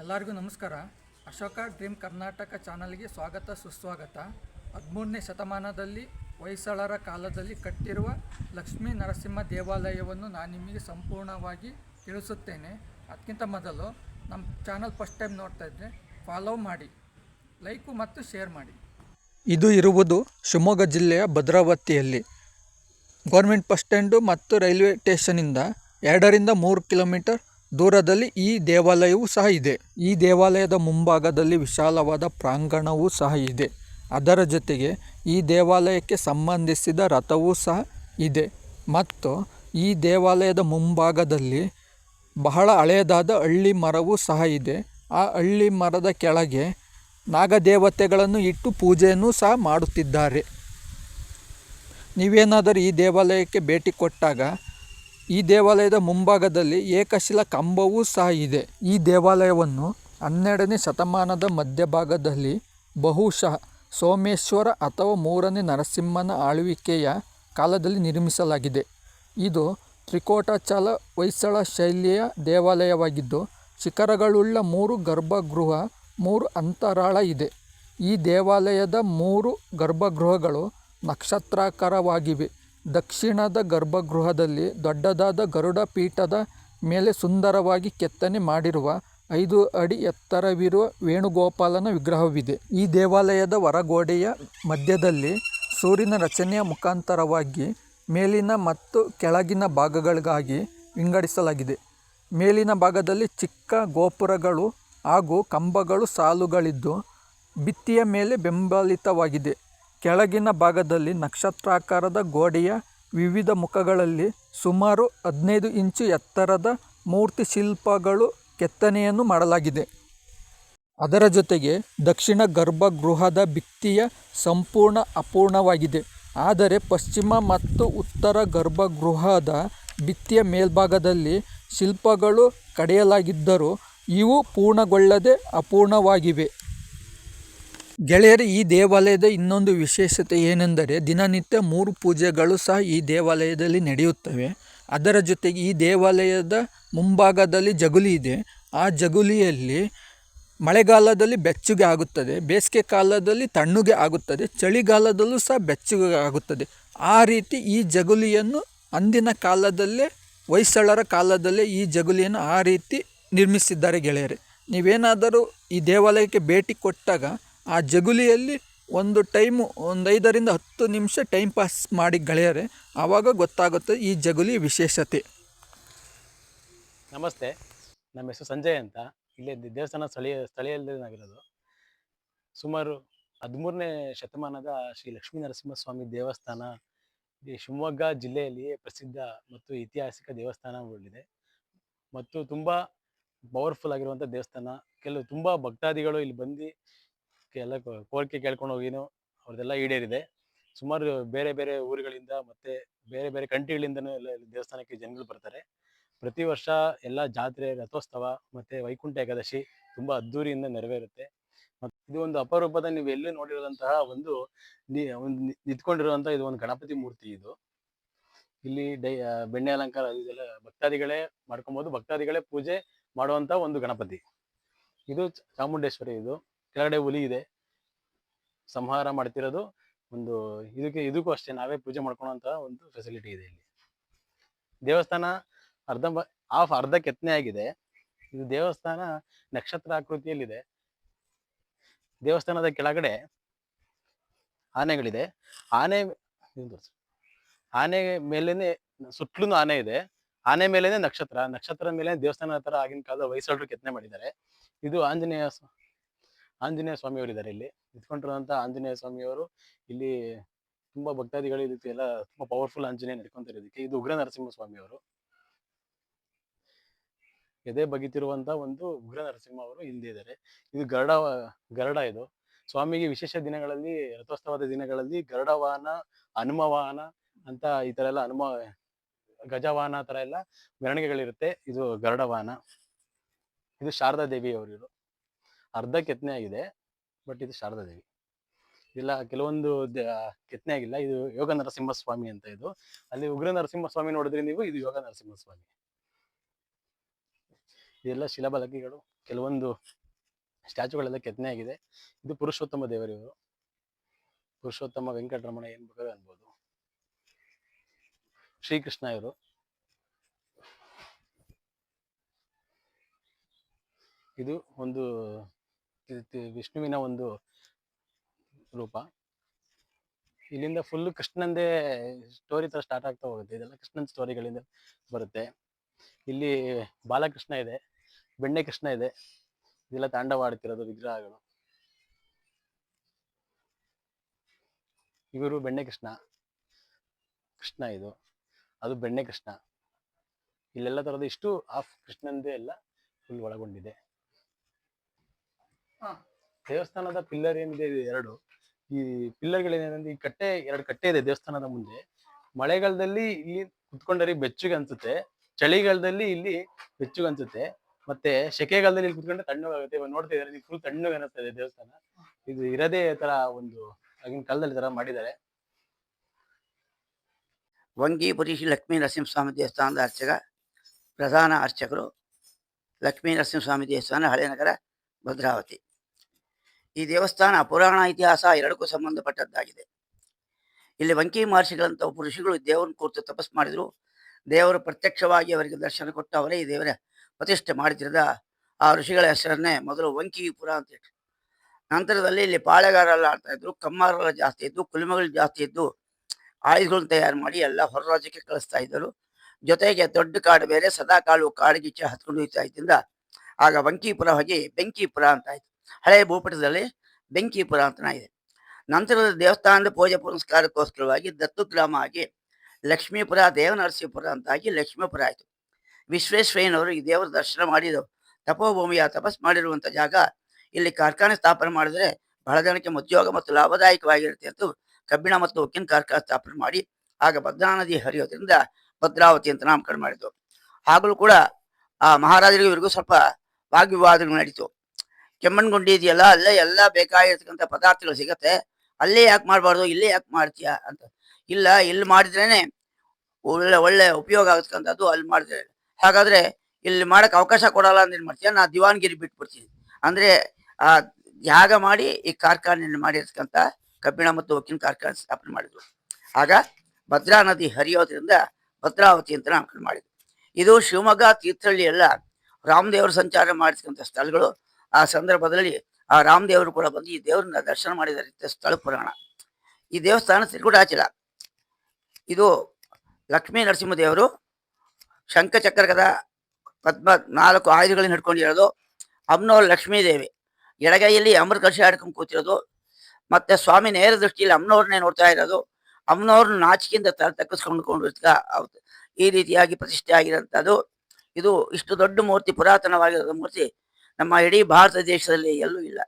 ಎಲ್ಲರಿಗೂ ನಮಸ್ಕಾರ. ಅಶೋಕ ಡ್ರೀಮ್ ಕರ್ನಾಟಕ ಚಾನಲ್ಗೆ ಸ್ವಾಗತ, ಸುಸ್ವಾಗತ. ಹದಿಮೂರನೇ ಶತಮಾನದಲ್ಲಿ ಹೊಯ್ಸಳರ ಕಾಲದಲ್ಲಿ ಕಟ್ಟಿರುವ ಲಕ್ಷ್ಮೀ ನರಸಿಂಹ ದೇವಾಲಯವನ್ನು ನಾನು ನಿಮಗೆ ಸಂಪೂರ್ಣವಾಗಿ ತಿಳಿಸುತ್ತೇನೆ. ಅದಕ್ಕಿಂತ ಮೊದಲು ನಮ್ಮ ಚಾನಲ್ ಫಸ್ಟ್ ಟೈಮ್ ನೋಡ್ತಾ ಇದ್ದರೆ ಫಾಲೋ ಮಾಡಿ ಲೈಕು ಮತ್ತು ಶೇರ್ ಮಾಡಿ. ಇದು ಇರುವುದು ಶಿವಮೊಗ್ಗ ಜಿಲ್ಲೆಯ ಭದ್ರಾವತಿಯಲ್ಲಿ. ಗೌರ್ಮೆಂಟ್ ಬಸ್ ಸ್ಟ್ಯಾಂಡು ಮತ್ತು ರೈಲ್ವೆ ಸ್ಟೇಷನಿಂದ ಎರಡರಿಂದ ಮೂರು ಕಿಲೋಮೀಟರ್ ದೂರದಲ್ಲಿ ಈ ದೇವಾಲಯವೂ ಸಹ ಇದೆ. ಈ ದೇವಾಲಯದ ಮುಂಭಾಗದಲ್ಲಿ ವಿಶಾಲವಾದ ಪ್ರಾಂಗಣವೂ ಸಹ ಇದೆ. ಅದರ ಜೊತೆಗೆ ಈ ದೇವಾಲಯಕ್ಕೆ ಸಂಬಂಧಿಸಿದ ರಥವೂ ಸಹ ಇದೆ. ಮತ್ತು ಈ ದೇವಾಲಯದ ಮುಂಭಾಗದಲ್ಲಿ ಬಹಳ ಹಳೆಯದಾದ ಹಳ್ಳಿ ಮರವೂ ಸಹ ಇದೆ. ಆ ಹಳ್ಳಿ ಮರದ ಕೆಳಗೆ ನಾಗದೇವತೆಗಳನ್ನು ಇಟ್ಟು ಪೂಜೆಯನ್ನು ಸಹ ಮಾಡುತ್ತಿದ್ದಾರೆ. ನೀವೇನಾದರೂ ಈ ದೇವಾಲಯಕ್ಕೆ ಭೇಟಿ ಕೊಟ್ಟಾಗ ಈ ದೇವಾಲಯದ ಮುಂಭಾಗದಲ್ಲಿ ಏಕಶಿಲಾ ಕಂಬವೂ ಸಹ ಇದೆ. ಈ ದೇವಾಲಯವನ್ನು ಹನ್ನೆರಡನೇ ಶತಮಾನದ ಮಧ್ಯಭಾಗದಲ್ಲಿ ಬಹುಶಃ ಸೋಮೇಶ್ವರ ಅಥವಾ ಮೂರನೇ ನರಸಿಂಹನ ಆಳ್ವಿಕೆಯ ಕಾಲದಲ್ಲಿ ನಿರ್ಮಿಸಲಾಗಿದೆ. ಇದು ತ್ರಿಕೋಟಾಚಲ ಹೊಯ್ಸಳ ಶೈಲಿಯ ದೇವಾಲಯವಾಗಿದ್ದು, ಶಿಖರಗಳುಳ್ಳ ಮೂರು ಗರ್ಭಗೃಹ, ಮೂರು ಅಂತರಾಳ ಇದೆ. ಈ ದೇವಾಲಯದ ಮೂರು ಗರ್ಭಗೃಹಗಳು ನಕ್ಷತ್ರಾಕಾರವಾಗಿವೆ. ದಕ್ಷಿಣದ ಗರ್ಭಗೃಹದಲ್ಲಿ ದೊಡ್ಡದಾದ ಗರುಡ ಪೀಠದ ಮೇಲೆ ಸುಂದರವಾಗಿ ಕೆತ್ತನೆ ಮಾಡಿರುವ ಐದು ಅಡಿ ಎತ್ತರವಿರುವ ವೇಣುಗೋಪಾಲನ ವಿಗ್ರಹವಿದೆ. ಈ ದೇವಾಲಯದ ಹೊರಗೋಡೆಯ ಮಧ್ಯದಲ್ಲಿ ಸೂರ್ಯನ ರಚನೆಯ ಮುಖಾಂತರವಾಗಿ ಮೇಲಿನ ಮತ್ತು ಕೆಳಗಿನ ಭಾಗಗಳಿಗಾಗಿ ವಿಂಗಡಿಸಲಾಗಿದೆ. ಮೇಲಿನ ಭಾಗದಲ್ಲಿ ಚಿಕ್ಕ ಗೋಪುರಗಳು ಹಾಗೂ ಕಂಬಗಳು ಸಾಲುಗಳಿದ್ದು, ಭಿತ್ತಿಯ ಮೇಲೆ ಬೆಂಬಲಿತವಾಗಿದೆ. ಕೆಳಗಿನ ಭಾಗದಲ್ಲಿ ನಕ್ಷತ್ರಾಕಾರದ ಗೋಡೆಯ ವಿವಿಧ ಮುಖಗಳಲ್ಲಿ ಸುಮಾರು ಹದಿನೈದು ಇಂಚು ಎತ್ತರದ ಮೂರ್ತಿ ಶಿಲ್ಪಗಳು ಕೆತ್ತನೆಯನ್ನು ಮಾಡಲಾಗಿದೆ. ಅದರ ಜೊತೆಗೆ ದಕ್ಷಿಣ ಗರ್ಭಗೃಹದ ಭಿತ್ತಿಯ ಸಂಪೂರ್ಣ ಅಪೂರ್ಣವಾಗಿದೆ. ಆದರೆ ಪಶ್ಚಿಮ ಮತ್ತು ಉತ್ತರ ಗರ್ಭಗೃಹದ ಭಿತ್ತಿಯ ಮೇಲ್ಭಾಗದಲ್ಲಿ ಶಿಲ್ಪಗಳು ಕಡೆಯಲಾಗಿದ್ದರೂ ಇವು ಪೂರ್ಣಗೊಳ್ಳದೆ ಅಪೂರ್ಣವಾಗಿವೆ. ಗೆಳೆಯರೆ, ಈ ದೇವಾಲಯದ ಇನ್ನೊಂದು ವಿಶೇಷತೆ ಏನೆಂದರೆ ದಿನನಿತ್ಯ ಮೂರು ಪೂಜೆಗಳು ಸಹ ಈ ದೇವಾಲಯದಲ್ಲಿ ನಡೆಯುತ್ತವೆ. ಅದರ ಜೊತೆಗೆ ಈ ದೇವಾಲಯದ ಮುಂಭಾಗದಲ್ಲಿ ಜಗುಲಿ ಇದೆ. ಆ ಜಗುಲಿಯಲ್ಲಿ ಮಳೆಗಾಲದಲ್ಲಿ ಬೆಚ್ಚಗೆ ಆಗುತ್ತದೆ, ಬೇಸಿಗೆ ಕಾಲದಲ್ಲಿ ತಣ್ಣಗೆ ಆಗುತ್ತದೆ, ಚಳಿಗಾಲದಲ್ಲೂ ಸಹ ಬೆಚ್ಚಗೆ ಆಗುತ್ತದೆ. ಆ ರೀತಿ ಈ ಜಗುಲಿಯನ್ನು ಅಂದಿನ ಕಾಲದಲ್ಲೇ, ಹೊಯ್ಸಳರ ಕಾಲದಲ್ಲೇ ಈ ಜಗುಲಿಯನ್ನು ಆ ರೀತಿ ನಿರ್ಮಿಸಿದ್ದಾರೆ ಗೆಳೆಯರೇ. ನೀವೇನಾದರೂ ಈ ದೇವಾಲಯಕ್ಕೆ ಭೇಟಿ ಕೊಟ್ಟಾಗ ಆ ಜಗುಲಿಯಲ್ಲಿ ಒಂದು ಟೈಮು, ಒಂದು ಐದರಿಂದ ಹತ್ತು ನಿಮಿಷ ಟೈಮ್ ಪಾಸ್ ಮಾಡಿ ಗೆಳೆಯರೆ, ಆವಾಗ ಗೊತ್ತಾಗುತ್ತೆ ಈ ಜಗುಲಿ ವಿಶೇಷತೆ. ನಮಸ್ತೆ, ನಮ್ಮ ಹೆಸರು ಸಂಜಯ್ ಅಂತ. ಇಲ್ಲಿ ದೇವಸ್ಥಾನ ಸ್ಥಳೀಯ ಸ್ಥಳೀಯದಲ್ಲಿನಾಗಿರೋದು ಸುಮಾರು ಹದಿಮೂರನೇ ಶತಮಾನದ ಶ್ರೀ ಲಕ್ಷ್ಮೀ ನರಸಿಂಹಸ್ವಾಮಿ ದೇವಸ್ಥಾನ ಶಿವಮೊಗ್ಗ ಜಿಲ್ಲೆಯಲ್ಲಿಯೇ ಪ್ರಸಿದ್ಧ ಮತ್ತು ಐತಿಹಾಸಿಕ ದೇವಸ್ಥಾನಗಳಿದೆ ಮತ್ತು ತುಂಬ ಪವರ್ಫುಲ್ ಆಗಿರುವಂಥ ದೇವಸ್ಥಾನ. ಕೆಲವು ತುಂಬ ಭಕ್ತಾದಿಗಳು ಇಲ್ಲಿ ಬಂದು ಎಲ್ಲ ಕೋರಿಕೆ ಕೇಳ್ಕೊಂಡು ಹೋಗಿನೂ ಅವ್ರದ್ದೆಲ್ಲ ಈಡೇರಿದೆ. ಸುಮಾರು ಬೇರೆ ಬೇರೆ ಊರುಗಳಿಂದ ಮತ್ತೆ ಬೇರೆ ಬೇರೆ ಕಂಟ್ರಿಗಳಿಂದನೂ ಎಲ್ಲ ದೇವಸ್ಥಾನಕ್ಕೆ ಜನಗಳು ಬರ್ತಾರೆ. ಪ್ರತಿ ವರ್ಷ ಎಲ್ಲ ಜಾತ್ರೆ, ರಥೋತ್ಸವ ಮತ್ತೆ ವೈಕುಂಠ ಏಕಾದಶಿ ತುಂಬಾ ಅದ್ದೂರಿಯಿಂದ ನೆರವೇರುತ್ತೆ. ಮತ್ತು ಇದು ಒಂದು ಅಪರೂಪದ ನೀವು ಎಲ್ಲೂ ನೋಡಿರುವಂತಹ ಒಂದು ಒಂದು ನಿಂತ್ಕೊಂಡಿರುವಂತಹ ಇದು ಒಂದು ಗಣಪತಿ ಮೂರ್ತಿ ಇದು. ಇಲ್ಲಿ ಡೈ ಬೆಣ್ಣೆ ಅಲಂಕಾರ ಇದೆಲ್ಲ ಭಕ್ತಾದಿಗಳೇ ಮಾಡ್ಕೊಬೋದು. ಭಕ್ತಾದಿಗಳೇ ಪೂಜೆ ಮಾಡುವಂತ ಒಂದು ಗಣಪತಿ. ಇದು ಚಾಮುಂಡೇಶ್ವರಿ ಇದು. ಕೆಳಗಡೆ ಹುಲಿ ಇದೆ. ಸಂಹಾರ ಮಾಡ್ತಿರೋದು ಒಂದು ಇದಕ್ಕೆ ಇದಕ್ಕೂ ಅಷ್ಟೇ ನಾವೇ ಪೂಜೆ ಮಾಡ್ಕೊಳ್ಳೋಂತಹ ಒಂದು ಫೆಸಿಲಿಟಿ ಇದೆ ಇಲ್ಲಿ. ದೇವಸ್ಥಾನ ಅರ್ಧ ಆಫ್ ಅರ್ಧ ಕೆತ್ತನೆ ಆಗಿದೆ. ಇದು ದೇವಸ್ಥಾನ ನಕ್ಷತ್ರ ಆಕೃತಿಯಲ್ಲಿದೆ. ದೇವಸ್ಥಾನದ ಕೆಳಗಡೆ ಆನೆಗಳಿದೆ. ಆನೆ ಆನೆ ಮೇಲೇನೆ ಸುತ್ತಲೂ ಆನೆ ಇದೆ. ಆನೆ ಮೇಲೇನೆ ನಕ್ಷತ್ರ. ನಕ್ಷತ್ರ ಮೇಲೆ ದೇವಸ್ಥಾನ ತರ ಆಗಿನ ಕಾಲದ ಹೊಯ್ಸಳರು ಕೆತ್ತನೆ ಮಾಡಿದ್ದಾರೆ. ಇದು ಆಂಜನೇಯ ಆಂಜನೇಯ ಸ್ವಾಮಿಯವರು ಇದ್ದಾರೆ ಇಲ್ಲಿ. ನಿಂತ್ಕೊಂಡಿರುವಂತ ಆಂಜನೇಯ ಸ್ವಾಮಿಯವರು ಇಲ್ಲಿ ತುಂಬಾ ಭಕ್ತಾದಿಗಳು ರೀತಿ ಎಲ್ಲ ತುಂಬಾ ಪವರ್ಫುಲ್ ಆಂಜನೇಯ ನಡ್ಕೊಂತಾರೆ ಇದಕ್ಕೆ ಇದು ಉಗ್ರ ನರಸಿಂಹ ಸ್ವಾಮಿಯವರು ಎದೆ ಬಗಿತಿರುವಂತ ಒಂದು ಉಗ್ರ ನರಸಿಂಹ ಅವರು ಹಿಂದೆ ಇದ್ದಾರೆ. ಇದು ಗರಡ ಗರಡ ಇದು. ಸ್ವಾಮಿಗೆ ವಿಶೇಷ ದಿನಗಳಲ್ಲಿ, ರಥೋತ್ಸವದ ದಿನಗಳಲ್ಲಿ ಗರಡ ವಾಹನ ಹನುಮ ವಾಹನ ಅಂತ ಈ ತರ ಎಲ್ಲ ಹನುಮ ಗಜವಾಹನ ತರ ಎಲ್ಲ ಮೆರವಣಿಗೆಗಳಿರುತ್ತೆ. ಇದು ಗರಡ ವಾಹನ ಇದು ಶಾರದಾ ದೇವಿ ಅವರು ಅರ್ಧ ಕೆತ್ತನೆ ಆಗಿದೆ, ಬಟ್ ಇದು ಶಾರದಾ ದೇವಿ. ಇಲ್ಲ, ಕೆಲವೊಂದು ಕೆತ್ತನೆ ಆಗಿಲ್ಲ, ಇದು ಯೋಗ ನರಸಿಂಹ ಸ್ವಾಮಿ ಅಂತ ಇದು. ಅಲ್ಲಿ ಉಗ್ರ ನರಸಿಂಹ ಸ್ವಾಮಿ ನೋಡಿದ್ರೆ ನೀವು, ಇದು ಯೋಗ ನರಸಿಂಹ ಸ್ವಾಮಿ ಇದೆಲ್ಲ ಶಿಲಾಬಲಕಿಗಳು, ಕೆಲವೊಂದು ಸ್ಟ್ಯಾಚುಗಳೆಲ್ಲ ಕೆತ್ತನೆ ಆಗಿದೆ. ಇದು ಪುರುಷೋತ್ತಮ ದೇವರಿವರು. ಪುರುಷೋತ್ತಮ ವೆಂಕಟರಮಣ ಏನ್ ಬೇಕಾದ್ರೆ ಅನ್ಬೋದು. ಶ್ರೀಕೃಷ್ಣ ಇವರು. ಇದು ಒಂದು ವಿಷ್ಣುವಿನ ಒಂದು ರೂಪ. ಇಲ್ಲಿಂದ ಫುಲ್ ಕೃಷ್ಣಂದೇ ಸ್ಟೋರಿ ತರ ಸ್ಟಾರ್ಟ್ ಆಗ್ತಾ ಹೋಗುತ್ತೆ. ಇದೆಲ್ಲ ಕೃಷ್ಣನ್ ಸ್ಟೋರಿಗಳಿಂದ ಬರುತ್ತೆ. ಇಲ್ಲಿ ಬಾಲಕೃಷ್ಣ ಇದೆ, ಬೆಣ್ಣೆ ಕೃಷ್ಣ ಇದೆ. ಇದೆಲ್ಲ ತಾಂಡವ ಆಡ್ತಿರೋದು ವಿಗ್ರಹಗಳು. ಇವರು ಬೆಣ್ಣೆ ಕೃಷ್ಣ ಕೃಷ್ಣ ಇದು. ಅದು ಬೆಣ್ಣೆ ಕೃಷ್ಣ. ಇಲ್ಲೆಲ್ಲ ತರದ ಇಷ್ಟು ಆಫ್ ಕೃಷ್ಣಂದೇ ಎಲ್ಲ ಫುಲ್ ಒಳಗೊಂಡಿದೆ. ದೇವಸ್ಥಾನದ ಪಿಲ್ಲರ್ ಏನಿದೆ ಇದು ಎರಡು. ಈ ಪಿಲ್ಲರ್ಗಳೇನೇನಂದ್ರೆ ಈ ಕಟ್ಟೆ ಎರಡು ಕಟ್ಟೆ ಇದೆ ದೇವಸ್ಥಾನದ ಮುಂದೆ. ಮಳೆಗಾಲದಲ್ಲಿ ಇಲ್ಲಿ ಕುತ್ಕೊಂಡರೆ ಬೆಚ್ಚಗೆ ಅನ್ಸುತ್ತೆ. ಚಳಿಗಾಲದಲ್ಲಿ ಇಲ್ಲಿ ಬೆಚ್ಚಗೆ ಅನ್ಸುತ್ತೆ. ಮತ್ತೆ ಸೆಕೆಗಾಲದಲ್ಲಿ ಇಲ್ಲಿ ಕುತ್ಕೊಂಡ್ರೆ ತಣ್ಣಗಾಗುತ್ತೆ ಇವಾಗ ನೋಡ್ತಾ ಇದ್ದಾರೆ ಫುಲ್ ತಣ್ಣಗೆ ಅನಿಸ್ತಾ ಇದೆ ದೇವಸ್ಥಾನ. ಇದು ಇರದೇ ತರ ಒಂದು ಆಗಿನ ಕಾಲದಲ್ಲಿ ತರ ಮಾಡಿದ್ದಾರೆ. ವಂಗೀಪುರಿ ಶ್ರೀ ಲಕ್ಷ್ಮೀ ನರಸಿಂಹಸ್ವಾಮಿ ದೇವಸ್ಥಾನದ ಅರ್ಚಕ ಪ್ರಧಾನ ಅರ್ಚಕರು ಲಕ್ಷ್ಮೀ ನರಸಿಂಹಸ್ವಾಮಿ ದೇವಸ್ಥಾನ ಹಳೆನಗರ ಭದ್ರಾವತಿ. ಈ ದೇವಸ್ಥಾನ ಪುರಾಣ ಇತಿಹಾಸ ಎರಡಕ್ಕೂ ಸಂಬಂಧಪಟ್ಟದ್ದಾಗಿದೆ. ಇಲ್ಲಿ ವಂಕಿ ಮಹರ್ಷಿಗಳಂತ ಋಷಿಗಳು ದೇವರನ್ನ ಕೂರ್ತು ತಪಸ್ ಮಾಡಿದ್ರು. ದೇವರು ಪ್ರತ್ಯಕ್ಷವಾಗಿ ಅವರಿಗೆ ದರ್ಶನ ಕೊಟ್ಟು ಅವರೇ ಈ ದೇವರ ಪ್ರತಿಷ್ಠೆ ಮಾಡಿದ್ರದ ಆ ಋಷಿಗಳ ಹೆಸರನ್ನೇ ಮೊದಲು ವಂಕಿಪುರ ಅಂತ ಹೇಳಿ ನಂತರದಲ್ಲಿ ಇಲ್ಲಿ ಪಾಳೆಗಾರರೆಲ್ಲ ಆಡ್ತಾ ಇದ್ರು ಕಮ್ಮಾರೆಲ್ಲ ಜಾಸ್ತಿ ಇದ್ದು, ಕುಲಿಮಗಳು ಜಾಸ್ತಿ ಇದ್ದು ಆಯುಧಗಳನ್ನ ತಯಾರು ಮಾಡಿ ಎಲ್ಲ ಹೊರ ರಾಜ್ಯಕ್ಕೆ ಕಳಿಸ್ತಾ ಇದ್ದರು. ಜೊತೆಗೆ ದೊಡ್ಡ ಕಾಡು ಬೇರೆ, ಸದಾ ಕಾಳು ಕಾಡಿಗಿಚ್ಚೆ ಹತ್ಕೊಂಡು ಹೋಗ್ತಾ ಇದ್ದಿಂದ ಆಗ ವಂಕಿಪುರ ಹೋಗಿ ಬೆಂಕಿಪುರ ಅಂತ ಆಯ್ತು. ಹಳೆಯ ಭೂಪಟದಲ್ಲಿ ಬೆಂಕಿಪುರ ಅಂತ ಇದೆ. ನಂತರದ ದೇವಸ್ಥಾನದ ಪೂಜೆ ಪುನಸ್ಕಾರಕ್ಕೋಸ್ಕರವಾಗಿ ದತ್ತು ಗ್ರಾಮ ಆಗಿ ಲಕ್ಷ್ಮೀಪುರ, ದೇವನರಸೀಪುರ ಅಂತಾಗಿ ಲಕ್ಷ್ಮೀಪುರ ಆಯಿತು. ವಿಶ್ವೇಶ್ವರಯ್ಯನವರು ಈ ದೇವರ ದರ್ಶನ ಮಾಡಿದ್ದು ತಪೋಭೂಮಿಯ ತಪಸ್ ಮಾಡಿರುವಂಥ ಜಾಗ. ಇಲ್ಲಿ ಕಾರ್ಖಾನೆ ಸ್ಥಾಪನೆ ಮಾಡಿದರೆ ಬಹಳ ಜನಕ್ಕೆ ಉದ್ಯೋಗ ಮತ್ತು ಲಾಭದಾಯಕವಾಗಿರುತ್ತೆ ಅಂತ ಕಬ್ಬಿಣ ಮತ್ತು ಉಕ್ಕಿನ ಕಾರ್ಖಾನೆ ಸ್ಥಾಪನೆ ಮಾಡಿ, ಆಗ ಭದ್ರಾ ನದಿ ಹರಿಯೋದ್ರಿಂದ ಭದ್ರಾವತಿ ಅಂತ ನಾಮಕರಣ ಮಾಡಿದ್ರು. ಆಗಲೂ ಕೂಡ ಆ ಮಹಾರಾಜರಿಗೂ ಇವರಿಗೂ ಸ್ವಲ್ಪ ವಾಗ್ವಿವಾದಗಳು ನಡೀತು. ಕೆಮ್ಮಣ್ಗುಂಡಿ ಇದೆಯಲ್ಲ, ಅಲ್ಲೇ ಎಲ್ಲ ಬೇಕಾಗಿರ್ತಕ್ಕಂಥ ಪದಾರ್ಥಗಳು ಸಿಗತ್ತೆ. ಅಲ್ಲೇ ಯಾಕೆ ಮಾಡಬಾರ್ದು? ಇಲ್ಲೇ ಯಾಕೆ ಮಾಡ್ತೀಯಾ ಅಂತ. ಇಲ್ಲ, ಇಲ್ಲಿ ಮಾಡಿದ್ರೇನೆ ಒಳ್ಳೆ ಒಳ್ಳೆ ಉಪಯೋಗ ಆಗತಕ್ಕಂಥದ್ದು ಅಲ್ಲಿ ಮಾಡಿದ್ರೆ. ಹಾಗಾದ್ರೆ ಇಲ್ಲಿ ಮಾಡಕ್ಕೆ ಅವಕಾಶ ಕೊಡಲ್ಲ ಅಂದ್ರೆ ಏನು ಮಾಡ್ತೀಯ? ನಾ ದಿವಾನ್ಗಿರಿ ಬಿಟ್ಬಿಡ್ತೀನಿ. ಅಂದ್ರೆ ಆ ಯಾಗ ಮಾಡಿ ಈ ಕಾರ್ಖಾನೆಯನ್ನು ಮಾಡಿರ್ತಕ್ಕಂಥ ಕಬ್ಬಿಣ ಮತ್ತು ಉಕ್ಕಿನ ಕಾರ್ಖಾನೆ ಸ್ಥಾಪನೆ ಮಾಡಿದ್ರು. ಆಗ ಭದ್ರಾ ನದಿ ಹರಿಯೋದ್ರಿಂದ ಭದ್ರಾವತಿ ಅಂತ ನಾಮಕರಣ ಮಾಡಿದ್ರು. ಇದು ಶಿವಮೊಗ್ಗ ತೀರ್ಥಹಳ್ಳಿ ಎಲ್ಲ ರಾಮದೇವರು ಸಂಚಾರ ಮಾಡಿರ್ತಕ್ಕಂಥ ಸ್ಥಳಗಳು ಆ ಸಂದರ್ಭದಲ್ಲಿ ಆ ರಾಮದೇವರು ಕೂಡ ಬಂದು ಈ ದೇವರನ್ನ ದರ್ಶನ ಮಾಡಿದ ರೀತಿಯ ಸ್ಥಳ ಪುರಾಣ. ಈ ದೇವಸ್ಥಾನ ತಿರುಗುಡಾಚಲ. ಇದು ಲಕ್ಷ್ಮೀ ನರಸಿಂಹದೇವರು ಶಂಖಚಕ್ರಕದ ಪದ್ಮ ನಾಲ್ಕು ಆಯುಧಗಳನ್ನ ಹಿಡ್ಕೊಂಡಿರೋದು ಅಮ್ಮನವ್ರು ಲಕ್ಷ್ಮೀ ದೇವಿ ಎಡಗೈಯಲ್ಲಿ ಅಮೃತ ಹಿಡ್ಕೊಂಡು ಕೂತಿರೋದು, ಮತ್ತೆ ಸ್ವಾಮಿ ನೇರ ದೃಷ್ಟಿಯಲ್ಲಿ ಅಮ್ಮನವ್ರನ್ನೇ ನೋಡ್ತಾ ಇರೋದು ಅಮ್ಮನವ್ರನ್ನ ನಾಚಿಕೆಯಿಂದ ತಲೆ ತಗ್ಗಿಸ್ಕೊಂಡು ಈ ರೀತಿಯಾಗಿ ಪ್ರತಿಷ್ಠೆ ಆಗಿರೋಂಥದ್ದು. ಇದು ಇಷ್ಟು ದೊಡ್ಡ ಮೂರ್ತಿ ಪುರಾತನವಾಗಿರೋ ಮೂರ್ತಿ ನಮ್ಮ ಇಡೀ ಭಾರತ ದೇಶದಲ್ಲಿ ಎಲ್ಲೂ ಇಲ್ಲ.